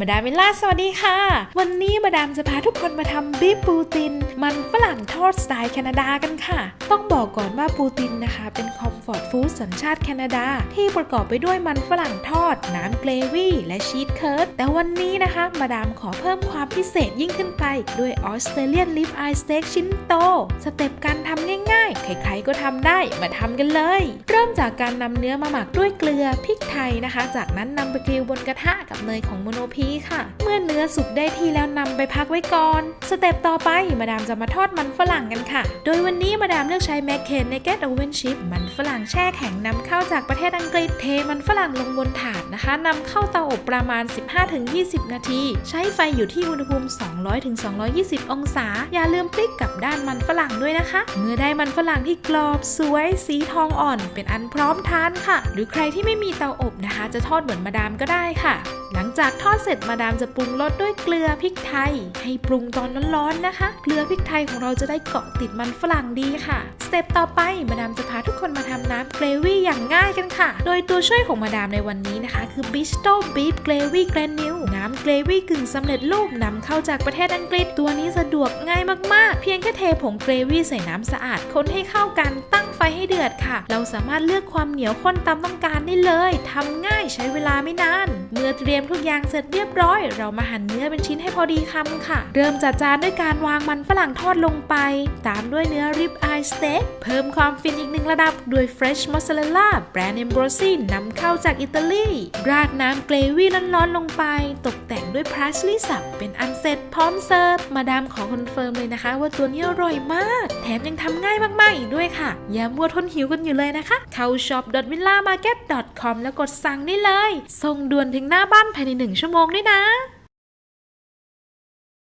มาดามเวลล่าสวัสดีค่ะ วันนี้มาดามจะพาทุกคนมาทำบีฟปูติน มันฝรั่งทอดสไตล์แคนาดากันค่ะ ต้องบอกก่อนว่าปูตินนะคะ เป็นคอมฟอร์ตฟู้ดสัญชาติแคนาดา ที่ประกอบไปด้วยมันฝรั่งทอด น้ำเกรวี่และชีสเคิร์ดแต่วันนี้นะคะ มาดามขอเพิ่มความพิเศษยิ่งขึ้นไป ด้วยออสเตรเลียนลิฟไอสเต็กชิ้นโตสเต็ปการทำง่ายๆ ใครๆก็ทำได้มาทำกันเลย เริ่มจากการนำเนื้อมาหมักด้วยเกลือพริกไทยนะคะ จากนั้นนำไปกริลบนกระทะกับเนยของโมโนพีค่ะ เมื่อเนื้อสุกได้ที่แล้วนำไปพักไว้ก่อน สเต็ปต่อไปมาดามจะมาทอดมันฝรั่งกันค่ะ โดยวันนี้มาดามเลือกใช้แมคเคนในแก๊สโอเวนชิพมันฝรั่งแช่แข็งนำเข้าจากประเทศอังกฤษเทมันฝรั่งลงบนถาดนะคะนำเข้าเตาอบประมาณ 15-20 นาที ใช้ไฟอยู่ที่อุณหภูมิ 200-220 องศา อย่าลืมพลิกกับด้านมันฝรั่งด้วยนะคะ เมื่อได้มันฝรั่งที่กรอบสวย สีทองอ่อน เป็นอันพร้อมทานค่ะ หรือใครที่ไม่มีเตาอบนะคะ จะทอดเหมือนมาดามก็ได้ค่ะ หลังจากทอดเสร็จมาดามจะปรุงรสด้วยเกลือพริกไทย ให้ปรุงตอนร้อนๆนะคะ เกลือพริกไทยของเราจะได้เกาะติดมันฝรั่งดีค่ะ สเต็ปต่อไปมาดามจะพาทุกคนมาทำน้ำเกรวี่อย่างง่ายกันค่ะ โดยตัวช่วยของมาดามในวันนี้นะคะ คือ Bistro Beef Gravy Granule น้ำเกรวี่กึ่งสำเร็จรูปนำเข้าจากประเทศอังกฤษตัวนี้สะดวกง่ายมากๆ เพียงแค่เทผงเกรวี่ใส่น้ำสะอาดคนให้เข้ากันตั้งไฟให้เดือดค่ะ เราสามารถเลือกความเหนียวข้นตามต้องการได้เลยทำง่ายใช้เวลาไม่นาน มื่อเตรียมทุกอย่างเสร็จเรียบร้อย เรามาหั่นเนื้อเป็นชิ้นให้พอดีคำค่ะ เริ่มจัดจานด้วยการวางมันฝรั่งทอดลงไป ตามด้วยเนื้อริบอายสเต็กเพิ่มความฟินอีกหนึ่งระดับด้วย Fresh Mozzarella แบรนด์ Ambrosi นำเข้าจากอิตาลี ราดน้ำเกรวี่ร้อนๆลงไป ตกแต่งด้วยพาสลีสับเป็นอันเสร็จพร้อมเสิร์ฟมาดามขอคอนเฟิร์มเลยนะคะ ว่าตัวนี้อร่อยมาก แถมยังทำง่ายมากๆอีกด้วยค่ะอย่ามัวทนหิวกันอยู่เลยนะคะเข้า shop.villamarket.com แล้วกดสั่งได้เลยส่งด่วนถึงหน้าบ้านภายใน 1 ชั่วโมงด้วยนะ